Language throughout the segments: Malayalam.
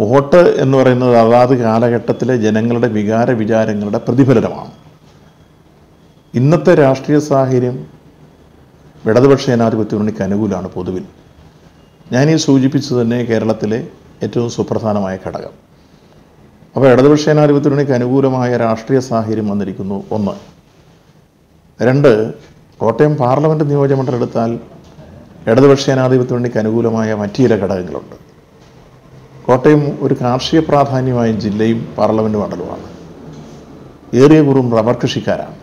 വോട്ട് എന്ന് പറയുന്നത് അതാത് കാലഘട്ടത്തിലെ ജനങ്ങളുടെ വികാര വിചാരങ്ങളുടെ പ്രതിഫലനമാണ്. ഇന്നത്തെ രാഷ്ട്രീയ സാഹചര്യം ഇടതുപക്ഷ ജനാധിപത്യ മുന്നണിക്ക് അനുകൂലമാണ് പൊതുവിൽ. ഞാൻ ഈ സൂചിപ്പിച്ചത് തന്നെ കേരളത്തിലെ ഏറ്റവും സുപ്രധാനമായ ഘടകം. അപ്പോൾ ഇടതുപക്ഷ ജനാധിപത്യ മുന്നണിക്ക് അനുകൂലമായ രാഷ്ട്രീയ സാഹചര്യം വന്നിരിക്കുന്നു ഒന്ന്. രണ്ട് കോട്ടയം പാർലമെന്റ് നിയോജകമണ്ഡലം എടുത്താൽ ഇടതുപക്ഷ ജനാധിപത്യ മുന്നണിക്ക് അനുകൂലമായ മറ്റു ചില ഘടകങ്ങളുണ്ട്. കോട്ടയം ഒരു കാർഷിക പ്രാധാന്യമായ ജില്ലയും പാർലമെന്റ് മണ്ഡലവുമാണ്. ഏറിയ കുറും റബ്ബർ കൃഷിക്കാരാണ്.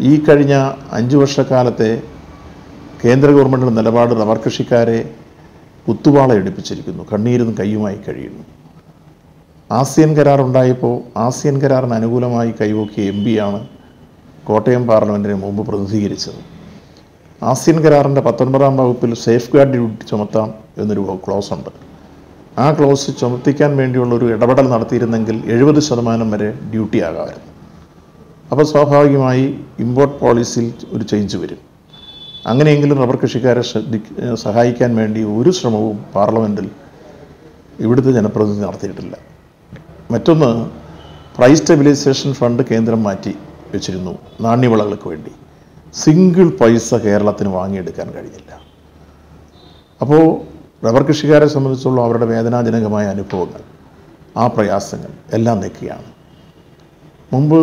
ഈ കഴിഞ്ഞ അഞ്ച് വർഷക്കാലത്തെ കേന്ദ്ര ഗവൺമെന്റിന്റെ നിലപാട് റബ്ബർ കൃഷിക്കാരെ കുത്തുവാള എടുപ്പിച്ചിരിക്കുന്നു. കണ്ണീരും കയ്യുമായി കഴിയുന്നു. ആസിയൻ കരാർ ഉണ്ടായപ്പോൾ ആസിയൻ കരാറിന് അനുകൂലമായി കൈവോക്കിയ എം പിയാണ് കോട്ടയം പാർലമെന്റിനെ മുമ്പ് പ്രതിനിധീകരിച്ചത്. ആസിയൻ കരാറിന്റെ പത്തൊൻപതാം വകുപ്പിൽ സേഫ് ഗാർഡ് ഡ്യൂട്ടി ചുമത്താം എന്നൊരു ക്ലോസ് ഉണ്ട്. ആ ക്ലോസ് ചുമത്തിക്കാൻ വേണ്ടിയുള്ള ഒരു ഇടപെടൽ നടത്തിയിരുന്നെങ്കിൽ എഴുപത് ശതമാനം വരെ ഡ്യൂട്ടി ആകാമായിരുന്നു. അപ്പോൾ സ്വാഭാവികമായി ഇമ്പോർട്ട് പോളിസിയിൽ ഒരു ചേഞ്ച് വരും. അങ്ങനെയെങ്കിലും റബ്ബർ കൃഷിക്കാരെ ശ്രദ്ധി സഹായിക്കാൻ വേണ്ടി ഒരു ശ്രമവും പാർലമെന്റിൽ ഇവിടുത്തെ ജനപ്രതിനിധി നടത്തിയിട്ടില്ല. മറ്റൊന്ന് പ്രൈസ് സ്റ്റെബിലൈസേഷൻ ഫണ്ട് കേന്ദ്രം മാറ്റി വെച്ചിരുന്നു നാണ്യവിളകൾക്ക് വേണ്ടി. സിംഗിൾ പൈസ കേരളത്തിന് വാങ്ങിയെടുക്കാൻ കഴിഞ്ഞില്ല. അപ്പോൾ റബ്ബർ കൃഷിക്കാരെ സംബന്ധിച്ചുള്ള അവരുടെ വേദനാജനകമായ അനുഭവങ്ങൾ ആ പ്രയാസങ്ങൾ എല്ലാം നിൽക്കുകയാണ് മുമ്പ്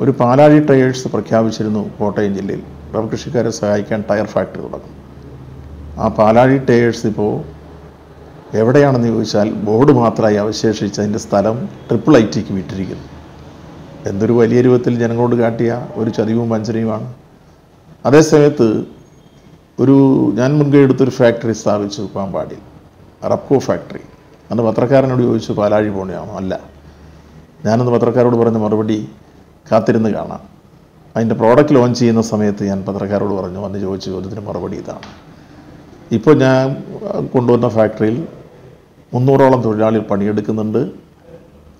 ഒരു പാലാഴി ടയേഴ്സ് പ്രഖ്യാപിച്ചിരുന്നു കോട്ടയം ജില്ലയിൽ. റബ്ബർ കൃഷിക്കാരെ സഹായിക്കാൻ ടയർ ഫാക്ടറി തുടങ്ങും. ആ പാലാഴി ടയേഴ്സ് ഇപ്പോൾ എവിടെയാണെന്ന് ചോദിച്ചാൽ ബോർഡ് മാത്രമായി അവശേഷിച്ച് അതിന്റെ സ്ഥലം ട്രിപ്പിൾ ഐ ടിക്ക് വിട്ടിരിക്കുന്നു. എന്തൊരു വലിയ രൂപത്തിൽ ജനങ്ങളോട് കാട്ടിയ ഒരു ചതിവും വഞ്ചനയുമാണ്. അതേസമയത്ത് ഒരു ഞാൻ മുൻകൈ എടുത്തൊരു ഫാക്ടറി സ്ഥാപിച്ചു പാമ്പാടിയിൽ റബ്കോ ഫാക്ടറി അന്ന് പത്രക്കാരനോട് ചോദിച്ചു പാലാഴി പോണിയാണോ? അല്ല. ഞാനന്ന് പത്രക്കാരോട് പറഞ്ഞ മറുപടി കാത്തിരുന്ന് കാണാം. അതിന്റെ പ്രോഡക്റ്റ് ലോഞ്ച് ചെയ്യുന്ന സമയത്ത് ഞാൻ പത്രക്കാരോട് പറഞ്ഞു വന്ന് ചോദിച്ച ചോദ്യത്തിന് മറുപടി ഇതാണ്. ഇപ്പോൾ ഞാൻ കൊണ്ടുവന്ന ഫാക്ടറിയിൽ മുന്നൂറോളം തൊഴിലാളികൾ പണിയെടുക്കുന്നുണ്ട്.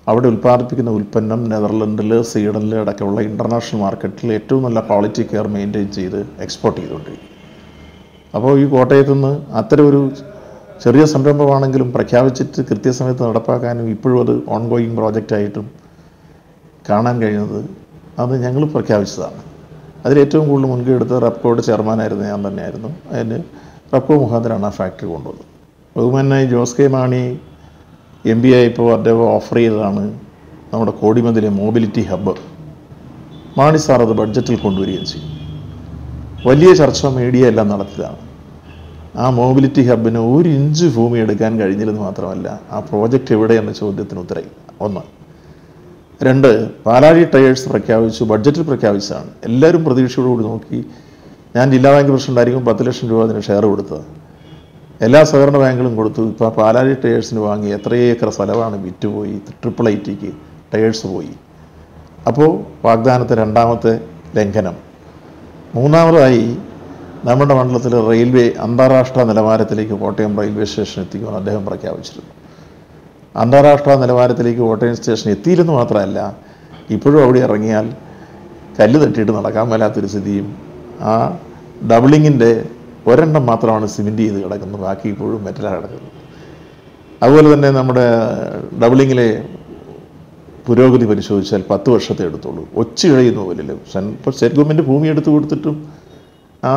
അവിടെ ഉൽപ്പാദിപ്പിക്കുന്ന ഉൽപ്പന്നം നെതർലൻഡിൽ സ്വീഡനിൽ അടക്കമുള്ള ഇന്റർനാഷണൽ മാർക്കറ്റിൽ ഏറ്റവും നല്ല ക്വാളിറ്റി കെയർ മെയിന്റെയിൻ ചെയ്ത് എക്സ്പോർട്ട് ചെയ്തുകൊണ്ടിരിക്കും അപ്പോൾ ഈ കോട്ടയത്തു നിന്ന് അത്തരം ഒരു ചെറിയ സംരംഭമാണെങ്കിലും പ്രഖ്യാപിച്ചിട്ട് കൃത്യസമയത്ത് നടപ്പാക്കാനും ഇപ്പോഴും അത് ഓൺഗോയിങ് പ്രോജക്റ്റായിട്ടും കാണാൻ കഴിയുന്നത് അത് ഞങ്ങൾ പ്രഖ്യാപിച്ചതാണ്. അതിലേറ്റവും കൂടുതൽ മുൻകൈ എടുത്ത റബ്കോയുടെ ചെയർമാനായിരുന്നു ഞാൻ തന്നെയായിരുന്നു. അതിന് റബ്കോ മുഖാന്തരമാണ് ആ ഫാക്ടറി കൊണ്ടുവന്നത്. ബഹുമാനായി Jose K Mani M B I ഇപ്പോൾ അദ്ദേഹം ഓഫർ ചെയ്തതാണ് നമ്മുടെ കോടിമതിലെ മൊബിലിറ്റി ഹബ്ബ് മാണി സാർ അത് ബഡ്ജറ്റിൽ കൊണ്ടുവരികയും ചെയ്യും വലിയ ചർച്ച മീഡിയ എല്ലാം നടത്തിയതാണ്. ആ മൊബിലിറ്റി ഹബിന് ഒരു ഇഞ്ച് ഭൂമി എടുക്കാൻ കഴിഞ്ഞില്ലെന്ന് മാത്രമല്ല ആ പ്രോജക്റ്റ് എവിടെ എന്ന ചോദ്യത്തിന് ഉത്തരം ഒന്ന്. രണ്ട് പാലാഴി ടയേഴ്സ് പ്രഖ്യാപിച്ചു ബഡ്ജറ്റിൽ പ്രഖ്യാപിച്ചതാണ്. എല്ലാവരും പ്രതീക്ഷയോടുകൂടി നോക്കി ഞാൻ ജില്ലാ ബാങ്ക് പ്രസിഡന്റായിരിക്കും പത്ത് ലക്ഷം രൂപ അതിന് ഷെയർ കൊടുത്തത്. എല്ലാ സഹകരണ ബാങ്കുകളും കൊടുത്തു ഇപ്പോൾ പാലാഴി ടയേഴ്സിന് വാങ്ങി എത്ര ഏക്കർ സ്ഥലമാണ് വിറ്റുപോയി ട്രിപ്പിൾ ഐ ടിക്ക് ടയേഴ്സ് പോയി. അപ്പോൾ വാഗ്ദാനത്തെ രണ്ടാമത്തെ ലംഘനം. മൂന്നാമതായി നമ്മുടെ മണ്ഡലത്തിൽ റെയിൽവേ അന്താരാഷ്ട്ര നിലവാരത്തിലേക്ക് കോട്ടയം റെയിൽവേ സ്റ്റേഷൻ എത്തിക്കുമെന്ന് അദ്ദേഹം പ്രഖ്യാപിച്ചിരുന്നു. അന്താരാഷ്ട്ര നിലവാരത്തിലേക്ക് കോട്ടയം സ്റ്റേഷൻ എത്തിയില്ലെന്ന് മാത്രമല്ല ഇപ്പോഴും അവിടെ ഇറങ്ങിയാൽ കല്ല് തട്ടിയിട്ട് നടക്കാൻ മേലാത്തൊരു സ്ഥിതിയും ആ ഡബിളിങ്ങിന്റെ ഒരെണ്ണം മാത്രമാണ് സിമെന്റ് ചെയ്ത് കിടക്കുന്നത് ബാക്കി ഇപ്പോഴും മെറ്റലാണ് കിടക്കുന്നത്. അതുപോലെ തന്നെ നമ്മുടെ ഡബിളിങ്ങിലെ പുരോഗതി പരിശോധിച്ചാൽ പത്ത് വർഷത്തെ എടുത്തുള്ളൂ ഒച്ചു കഴിയുന്ന പോലെയല്ലേ ഇപ്പോൾ സ്റ്റേറ്റ് ഗവൺമെന്റ് ഭൂമി എടുത്ത് കൊടുത്തിട്ടും ആ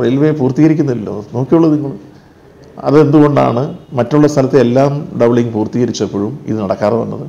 റെയിൽവേ പൂർത്തീകരിക്കുന്നില്ലല്ലോ. നോക്കിയുള്ളൂ നിങ്ങൾ. അതെന്തുകൊണ്ടാണ് മറ്റുള്ള സ്ഥലത്തെ എല്ലാം ഡബിളിങ് പൂർത്തീകരിച്ചപ്പോഴും ഇത് നടക്കാതെ വന്നത്?